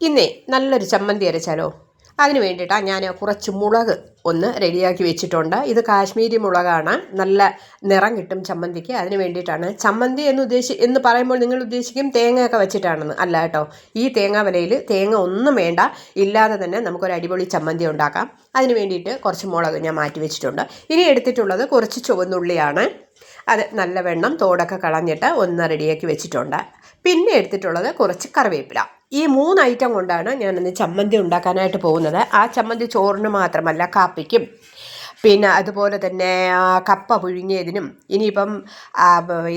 ഇന്നേ നല്ലൊരു ചമ്മന്തി അരച്ചാലോ? അതിന് വേണ്ടിയിട്ടാണ് ഞാൻ കുറച്ച് മുളക് ഒന്ന് റെഡിയാക്കി വെച്ചിട്ടുണ്ട്. ഇത് കാശ്മീരി മുളകാണ്. നല്ല നിറം കിട്ടും ചമ്മന്തിക്ക്. അതിന് വേണ്ടിയിട്ടാണ് ചമ്മന്തി എന്ന് ഉദ്ദേശി എന്ന് പറയുമ്പോൾ നിങ്ങൾ ഉദ്ദേശിക്കും തേങ്ങയൊക്കെ വെച്ചിട്ടാണെന്ന്. അല്ല കേട്ടോ. ഈ തേങ്ങ വിലയിൽ തേങ്ങ ഒന്നും വേണ്ട. ഇല്ലാതെ തന്നെ നമുക്കൊരു അടിപൊളി ചമ്മന്തി ഉണ്ടാക്കാം. അതിന് വേണ്ടിയിട്ട് കുറച്ച് മുളക് ഞാൻ മാറ്റി വെച്ചിട്ടുണ്ട്. ഇനി എടുത്തിട്ടുള്ളത് കുറച്ച് ചുവന്നുള്ളിയാണ്. അത് നല്ല വെണ്ണം തോടൊക്കെ കളഞ്ഞിട്ട് ഒന്ന് റെഡിയാക്കി വെച്ചിട്ടുണ്ട്. പിന്നെ എടുത്തിട്ടുള്ളത് കുറച്ച് കറിവേപ്പില. ഈ മൂന്ന് ഐറ്റം കൊണ്ടാണ് ഞാനിന്ന് ചമ്മന്തി ഉണ്ടാക്കാനായിട്ട് പോകുന്നത്. ആ ചമ്മന്തി ചോറിന് മാത്രമല്ല കാപ്പിക്കും. പിന്നെ അതുപോലെ തന്നെ കപ്പ പുഴുങ്ങിയതിനും ഇനിയിപ്പം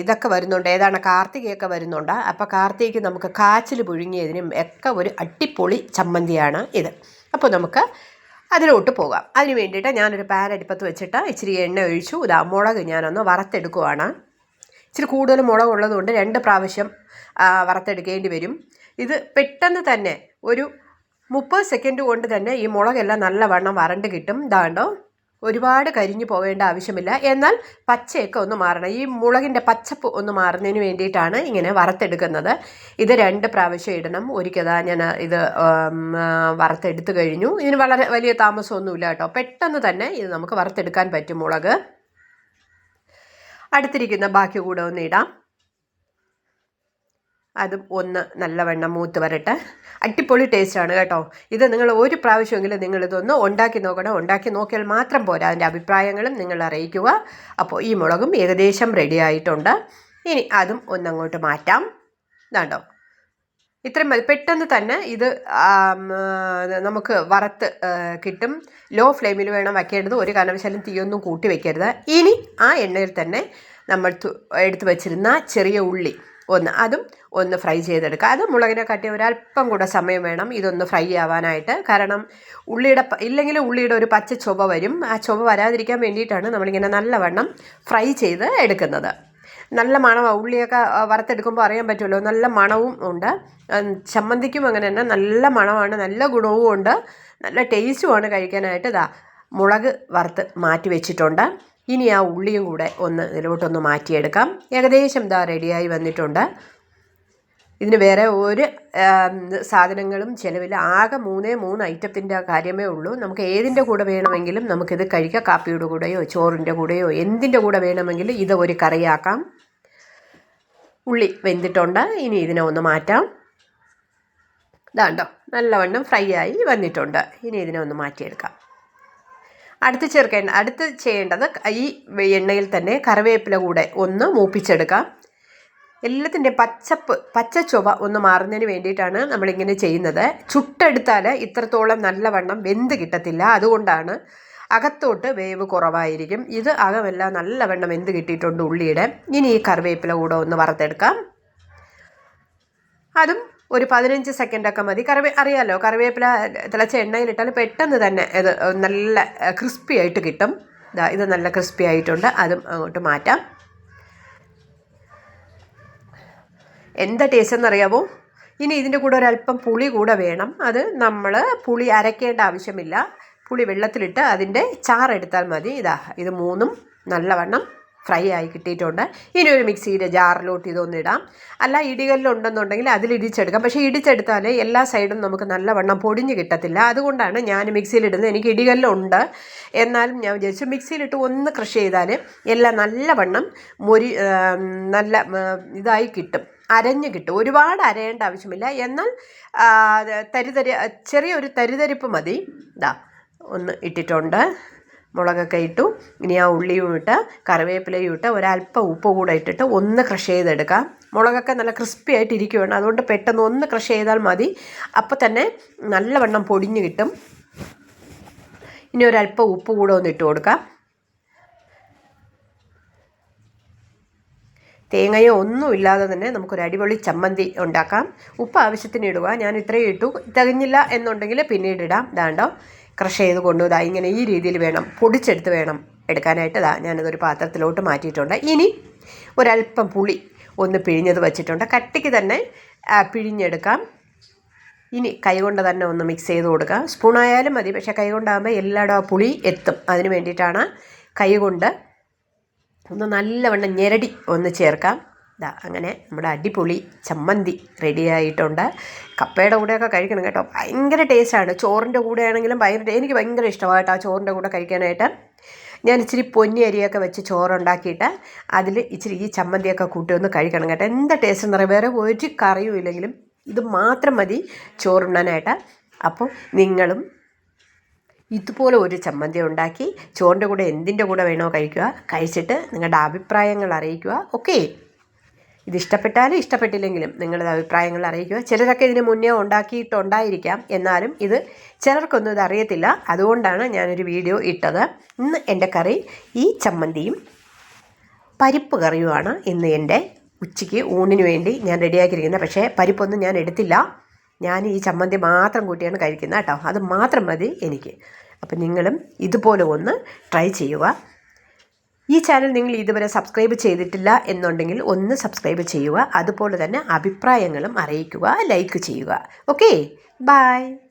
ഇതൊക്കെ വരുന്നുണ്ട്. ഏതാണ്? കാർത്തികയൊക്കെ വരുന്നുണ്ട്. അപ്പോൾ കാർത്തികയ്ക്ക് നമുക്ക് കാച്ചിൽ പുഴുങ്ങിയതിനും ഒക്കെ ഒരു അട്ടിപ്പൊളി ചമ്മന്തിയാണ് ഇത്. അപ്പോൾ നമുക്ക് അതിലോട്ട് പോകാം. അതിന് വേണ്ടിയിട്ട് ഞാനൊരു പാൻ അടുപ്പത്ത് വെച്ചിട്ട് ഇച്ചിരി എണ്ണ ഒഴിച്ചു. ഇതാ മുളക് ഞാനൊന്ന് വറുത്തെടുക്കുവാണ്. ഇച്ചിരി കൂടുതൽ മുളക് ഉള്ളതുകൊണ്ട് രണ്ട് പ്രാവശ്യം വറുത്തെടുക്കേണ്ടി വരും. ഇത് പെട്ടെന്ന് തന്നെ ഒരു മുപ്പത് സെക്കൻഡ് കൊണ്ട് തന്നെ ഈ മുളകെല്ലാം നല്ല വണ്ണം വരണ്ട് കിട്ടും. ഇതാണ്ടോ ഒരുപാട് കരിഞ്ഞു പോവേണ്ട ആവശ്യമില്ല. എന്നാൽ പച്ചയൊക്കെ ഒന്ന് മാറണം. ഈ മുളകിന്റെ പച്ചപ്പ് ഒന്ന് മാറുന്നതിന് വേണ്ടിയിട്ടാണ് ഇങ്ങനെ വറുത്തെടുക്കുന്നത്. ഇത് രണ്ട് പ്രാവശ്യം ഇടണം. ഒരിക്കതാ ഞാൻ ഇത് വറുത്തെടുത്ത് കഴിഞ്ഞു. ഇതിന് വളരെ വലിയ താമസമൊന്നുമില്ല കേട്ടോ. പെട്ടെന്ന് തന്നെ ഇത് നമുക്ക് വറുത്തെടുക്കാൻ പറ്റും മുളക്. അടുത്തിരിക്കുന്ന ബാക്കി കൂടെ ഒന്ന് ഇടാം. അതും ഒന്ന് നല്ലവണ്ണം മൂത്ത് വരട്ടെ. അടിപൊളി ടേസ്റ്റാണ് കേട്ടോ. ഇത് നിങ്ങൾ ഒരു പ്രാവശ്യമെങ്കിലും നിങ്ങളിതൊന്ന് ഉണ്ടാക്കി നോക്കണം. ഉണ്ടാക്കി നോക്കിയാൽ മാത്രം പോരാ. അതിന്റെ അഭിപ്രായങ്ങളും നിങ്ങൾ അറിയിക്കുക. അപ്പോൾ ഈ മുളകും ഏകദേശം റെഡി ആയിട്ടുണ്ട്. ഇനി അതും ഒന്നങ്ങോട്ട് മാറ്റാം. ഇതാണ്ടോ? ഇത്രയും മതി. പെട്ടെന്ന് തന്നെ ഇത് നമുക്ക് വറുത്ത് കിട്ടും. ലോ ഫ്ലെയിമിൽ വേണം വയ്ക്കേണ്ടത്. ഒരു കാരണവശാലും തീയൊന്നും കൂട്ടി വെക്കരുത് ഇനി ആ എണ്ണയിൽ തന്നെ നമ്മൾ എടുത്തു വെച്ചിരുന്ന ചെറിയ ഉള്ളി ഒന്ന് അതും ഒന്ന് ഫ്രൈ ചെയ്തെടുക്കുക. അത് മുളകിനെ കാട്ടി ഒരല്പം കൂടെ സമയം വേണം ഇതൊന്ന് ഫ്രൈ ആവാനായിട്ട്. കാരണം ഉള്ളിയുടെ ഇല്ലെങ്കിൽ ഉള്ളിയുടെ ഒരു പച്ച ചുവ വരും. ആ ചുവ വരാതിരിക്കാൻ വേണ്ടിയിട്ടാണ് നമ്മളിങ്ങനെ നല്ലവണ്ണം ഫ്രൈ ചെയ്ത് എടുക്കുന്നത്. നല്ല മണമാണ് ഉള്ളിയൊക്കെ വറുത്തെടുക്കുമ്പോൾ അറിയാൻ പറ്റുമല്ലോ. നല്ല മണവും ഉണ്ട്. ചമ്മന്തിക്കും അങ്ങനെ തന്നെ നല്ല മണമാണ് നല്ല ഗുണവും ഉണ്ട്. നല്ല ടേസ്റ്റുമാണ് കഴിക്കാനായിട്ട്. ഇതാ മുളക് വറുത്ത് മാറ്റി വെച്ചിട്ടുണ്ട്. ഇനി ആ ഉള്ളിയും കൂടെ ഒന്ന് ഇതിലോട്ടൊന്ന് മാറ്റിയെടുക്കാം. ഏകദേശം ഇതാ റെഡിയായി വന്നിട്ടുണ്ട്. ഇതിന് വേറെ ഒരു സാധനങ്ങളും ചിലവില്ല. ആകെ മൂന്നേ മൂന്ന് ഐറ്റത്തിന്റെ കാര്യമേ ഉള്ളൂ. നമുക്ക് ഏതിന്റെ കൂടെ വേണമെങ്കിലും നമുക്കിത് കഴിക്കാം. കാപ്പിയുടെ കൂടെയോ ചോറിന്റെ കൂടെയോ എന്തിന്റെ കൂടെ വേണമെങ്കിലും ഇത് ഒരു കറിയാക്കാം. ഉള്ളി വെന്തിട്ടുണ്ട്. ഇനി ഇതിനെ ഒന്ന് മാറ്റാം. ഇതാണ്ടോ നല്ലവണ്ണം ഫ്രൈ ആയി വന്നിട്ടുണ്ട്. ഇനി ഇതിനെ ഒന്ന് മാറ്റിയെടുക്കാം. അടുത്ത് ചേർക്കേണ്ട അടുത്ത് ചെയ്യേണ്ടത് ഈ എണ്ണയിൽ തന്നെ കറിവേപ്പില കൂടെ ഒന്ന് മൂപ്പിച്ചെടുക്കാം. എല്ലാത്തിന്റെ പച്ചപ്പ് പച്ച ചുവ ഒന്ന് മാറുന്നതിന് വേണ്ടിയിട്ടാണ് നമ്മളിങ്ങനെ ചെയ്യുന്നത്. ചുട്ടെടുത്താൽ ഇത്രത്തോളം നല്ലവണ്ണം വെന്ത് കിട്ടത്തില്ല. അതുകൊണ്ടാണ് അകത്തോട്ട് വേവ് കുറവായിരിക്കും. ഇത് അകമെല്ലാം നല്ലവണ്ണം എന്ത് കിട്ടിയിട്ടുണ്ട് ഉള്ളിയുടെ. ഇനി ഈ കറിവേപ്പില കൂടെ ഒന്ന് വറുത്തെടുക്കാം. അതും ഒരു പതിനഞ്ച് സെക്കൻഡൊക്കെ മതി. കറിവേ അറിയാലോ കറിവേപ്പില തിളച്ച എണ്ണയിലിട്ടാൽ പെട്ടെന്ന് തന്നെ ഇത് നല്ല ക്രിസ്പി ആയിട്ട് കിട്ടും. ഇത് നല്ല ക്രിസ്പി ആയിട്ടുണ്ട്. അതും അങ്ങോട്ട് മാറ്റാം. എന്താ ടേസ്റ്റ് എന്നറിയാമോ ഇനി ഇതിന്റെ കൂടെ ഒരല്പം പുളി കൂടെ വേണം. അത് നമ്മൾ പുളി അരയ്ക്കേണ്ട ആവശ്യമില്ല. പുളി വെള്ളത്തിലിട്ട് അതിന്റെ ചാറെടുത്താൽ മതി. ഇതാ ഇത് മൂന്നും നല്ലവണ്ണം ഫ്രൈ ആയി കിട്ടിയിട്ടുണ്ട്. ഇനി ഒരു മിക്സിയുടെ ജാറിലോട്ട് ഇതൊന്ന് ഇടാം. അല്ല ഇടികല്ലുണ്ടെന്നുണ്ടെങ്കിൽ അതിൽ ഇടിച്ചെടുക്കാം. പക്ഷേ ഇടിച്ചെടുത്താൽ എല്ലാ സൈഡും നമുക്ക് നല്ലവണ്ണം പൊടിഞ്ഞ് കിട്ടത്തില്ല. അതുകൊണ്ടാണ് ഞാൻ മിക്സിയിലിടുന്നത്. എനിക്ക് ഇടികല്ലുണ്ട്. എന്നാലും ഞാൻ വിചാരിച്ചു മിക്സിയിലിട്ട് ഒന്ന് ക്രഷ് ചെയ്താൽ എല്ലാം നല്ലവണ്ണം മൊരി നല്ല ഇതായി കിട്ടും. അരഞ്ഞു കിട്ടും. ഒരുപാട് അരയേണ്ട ആവശ്യമില്ല. എന്നാൽ തരിതരി ചെറിയൊരു തരിതരിപ്പ് മതി. ഇതാ. ഒന്ന് ഇട്ടിട്ടുണ്ട്. മുളകൊക്കെ ഇട്ടു. ഇനി ആ ഉള്ളിയും ഇട്ട് കറിവേപ്പിലയും ഇട്ട് ഒരല്പം ഉപ്പ് കൂടെ ഇട്ടിട്ട് ഒന്ന് ക്രഷ് ചെയ്തെടുക്കാം. മുളകൊക്കെ നല്ല ക്രിസ്പി ആയിട്ട് ഇരിക്കുകയാണ് അതുകൊണ്ട് പെട്ടെന്ന് ഒന്ന് ക്രഷ് ചെയ്താൽ മതി. അപ്പോൾ തന്നെ നല്ലവണ്ണം പൊടിഞ്ഞ് കിട്ടും. ഇനി ഒരല്പം ഉപ്പ് കൂടെ ഒന്ന് ഇട്ട് കൊടുക്കാം. തേങ്ങയോ ഒന്നും ഇല്ലാതെ തന്നെ നമുക്കൊരു അടിപൊളി ചമ്മന്തി ഉണ്ടാക്കാം. ഉപ്പ് ആവശ്യത്തിന് ഇടുക. ഞാൻ ഇത്രയും ഇട്ടു. തികഞ്ഞില്ല എന്നുണ്ടെങ്കിൽ പിന്നീട് ഇടാം. ഇതാണ്ടോ ക്രഷ് ചെയ്ത് കൊണ്ടു ഇതാ ഇങ്ങനെ ഈ രീതിയിൽ വേണം പൊടിച്ചെടുത്ത് വേണം എടുക്കാനായിട്ട്. ഇതാ ഞാനതൊരു പാത്രത്തിലോട്ട് മാറ്റിയിട്ടുണ്ട്. ഇനി ഒരല്പം പുളി ഒന്ന് പിഴിഞ്ഞത് വച്ചിട്ടുണ്ട്. കട്ടിക്ക് തന്നെ പിഴിഞ്ഞെടുക്കാം. ഇനി കൈകൊണ്ട് തന്നെ ഒന്ന് മിക്സ് ചെയ്ത് കൊടുക്കാം. സ്പൂണായാലും മതി പക്ഷേ കൈകൊണ്ടാകുമ്പോൾ എല്ലായിടവും പുളി എത്തും. അതിന് വേണ്ടിയിട്ടാണ് കൈകൊണ്ട് ഒന്ന് നല്ലവണ്ണം ഞെരടി ഒന്ന് ചേർക്കാം. ഇതാ അങ്ങനെ നമ്മുടെ അടിപൊളി ചമ്മന്തി റെഡി ആയിട്ടുണ്ട്. കപ്പയുടെ കൂടെയൊക്കെ കഴിക്കണം കേട്ടോ. ഭയങ്കര ടേസ്റ്റാണ് ചോറിന്റെ കൂടെ ആണെങ്കിലും ഭയങ്കര എനിക്ക് ഭയങ്കര ഇഷ്ടമായിട്ട് ആ ചോറിന്റെ കൂടെ കഴിക്കാനായിട്ട് ഞാൻ ഇച്ചിരി പൊന്നി അരിയൊക്കെ വെച്ച് ചോറുണ്ടാക്കിയിട്ട് അതിൽ ഇച്ചിരി ഈ ചമ്മന്തിയൊക്കെ കൂട്ടി ഒന്ന് കഴിക്കണം കേട്ടോ. എന്താ ടേസ്റ്റ് എന്ന് പറയുക വേറെ ഒരു കറിയും ഇല്ലെങ്കിലും ഇത് മാത്രം മതി ചോറുണ്ണാനായിട്ട്. അപ്പോൾ നിങ്ങളും ഇതുപോലെ ഒരു ചമ്മന്തി ഉണ്ടാക്കി ചോറിന്റെ കൂടെ എന്തിന്റെ കൂടെ വേണോ കഴിക്കുക കഴിച്ചിട്ട് നിങ്ങളുടെ അഭിപ്രായങ്ങൾ അറിയിക്കുക. ഓക്കെ ഇത് ഇഷ്ടപ്പെട്ടാലും ഇഷ്ടപ്പെട്ടില്ലെങ്കിലും നിങ്ങളുടെ അഭിപ്രായങ്ങൾ അറിയിക്കുക. ചിലരൊക്കെ ഇതിന് മുന്നേ ഉണ്ടാക്കിയിട്ടുണ്ടായിരിക്കാം. എന്നാലും ഇത് ചിലർക്കൊന്നും ഇത് അറിയത്തില്ല. അതുകൊണ്ടാണ് ഞാനൊരു വീഡിയോ ഇട്ടത്. ഇന്ന് എന്റെ കറി ഈ ചമ്മന്തിയും പരിപ്പ് കറിയുമാണ്. ഇന്ന് എന്റെ ഉച്ചയ്ക്ക് ഊണിന് വേണ്ടി ഞാൻ റെഡിയാക്കിയിരിക്കുന്നത്. പക്ഷേ പരിപ്പൊന്നും ഞാൻ എടുത്തില്ല. ഞാൻ ഈ ചമ്മന്തി മാത്രം കൂട്ടിയാണ് കഴിക്കുന്നത് കേട്ടോ. അത് മാത്രം മതി എനിക്ക്. അപ്പം നിങ്ങളും ഇതുപോലെ ഒന്ന് ട്രൈ ചെയ്യുക. ഈ ചാനൽ നിങ്ങൾ ഇതുവരെ സബ്സ്ക്രൈബ് ചെയ്തിട്ടില്ല എന്നുണ്ടെങ്കിൽ ഒന്ന് സബ്സ്ക്രൈബ് ചെയ്യുക. അതുപോലെ തന്നെ അഭിപ്രായങ്ങളും അറിയിക്കുക ലൈക്ക് ചെയ്യുക. Okay bye